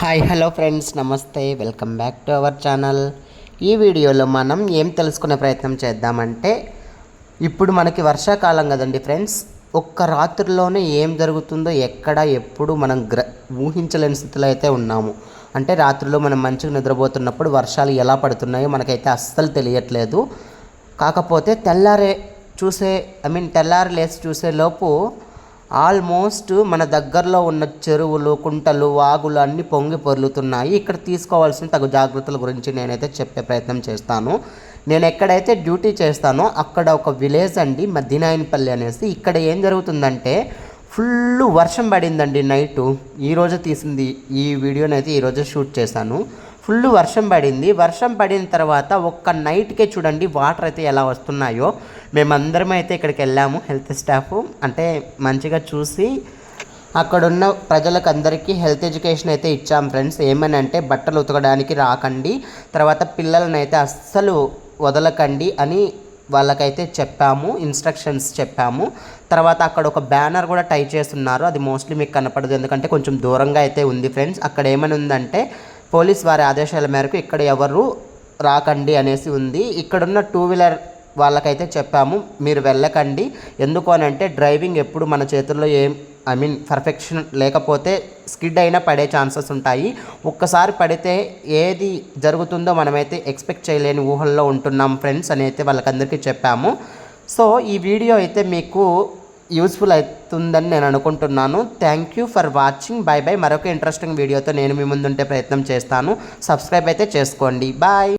Hi hello friends నమస్తే welcome back to our channel. ఈ వీడియోలో మనం ఏం తెలుసుకునే ప్రయత్నం చేద్దామంటే ఇప్పుడు మనకి వర్షాకాలం కదండి ఫ్రెండ్స్. ఒక్క రాత్రిలోనే ఏం జరుగుతుందో ఎక్కడ ఎప్పుడు మనం గ్ర ఊహించలేని స్థితిలో అయితే ఉన్నాము. అంటే రాత్రిలో మనం మంచిగా నిద్రపోతున్నప్పుడు వర్షాలు ఎలా పడుతున్నాయో మనకైతే అస్సలు తెలియట్లేదు. కాకపోతే తెల్లారే చూసే ఐ మీన్ తెల్లారి లేచి చూసేలోపు ఆల్మోస్ట్ మన దగ్గరలో ఉన్న చెరువులు కుంటలు వాగులు అన్నీ పొంగి పొర్లుతున్నాయి. ఇక్కడ తీసుకోవాల్సిన తగు జాగ్రత్తల గురించి నేనైతే చెప్పే ప్రయత్నం చేస్తాను. నేను ఎక్కడైతే డ్యూటీ చేస్తానో అక్కడ ఒక విలేజ్ అండి మద్దినాయనపల్లి అనేసి. ఇక్కడ ఏం జరుగుతుందంటే ఫుల్ వర్షం పడిందండి నైటు. ఈరోజు తీసింది ఈ వీడియోనైతే ఈరోజు షూట్ చేశాను. ఫుల్ వర్షం పడింది. వర్షం పడిన తర్వాత ఒక్క నైట్కే చూడండి వాటర్ అయితే ఎలా వస్తున్నాయో. మేమందరం అయితే ఇక్కడికి వెళ్ళాము హెల్త్ స్టాఫ్. అంటే మంచిగా చూసి అక్కడున్న ప్రజలకు అందరికీ హెల్త్ ఎడ్యుకేషన్ అయితే ఇచ్చాం ఫ్రెండ్స్. ఏమని అంటే బట్టలు ఉతకడానికి రాకండి తర్వాత పిల్లలని అయితే అస్సలు వదలకండి అని వాళ్ళకైతే చెప్పాము ఇన్స్ట్రక్షన్స్ చెప్పాము. తర్వాత అక్కడ ఒక బ్యానర్ కూడా టై చేస్తున్నారు. అది మోస్ట్లీ మీకు కనపడదు ఎందుకంటే కొంచెం దూరంగా అయితే ఉంది ఫ్రెండ్స్. అక్కడ ఏమని ఉందంటే పోలీస్ వారి ఆదేశాల మేరకు ఇక్కడ ఎవరు రాకండి అనేసి ఉంది. ఇక్కడున్న టూ వీలర్ వాళ్ళకైతే చెప్పాము మీరు వెళ్ళకండి. ఎందుకు అని అంటే డ్రైవింగ్ ఎప్పుడు మన చేతుల్లో ఏం ఐ మీన్ పర్ఫెక్షన్ లేకపోతే స్కిడ్ అయినా పడే ఛాన్సెస్ ఉంటాయి. ఒక్కసారి పడితే ఏది జరుగుతుందో మనమైతే ఎక్స్పెక్ట్ చేయలేని ఊహల్లో ఉంటున్నాం ఫ్రెండ్స్ అని అయితే వాళ్ళకందరికీ చెప్పాము. సో ఈ వీడియో అయితే మీకు యూస్ఫుల్ అవుతుందని నేను అనుకుంటున్నాను. Thank you for watching bye bye మరొక ఇంట్రెస్టింగ్ వీడియోతో నేను మీ ముందుంటే ప్రయత్నం చేస్తాను. సబ్స్క్రైబ్ అయితే చేసుకోండి. బాయ్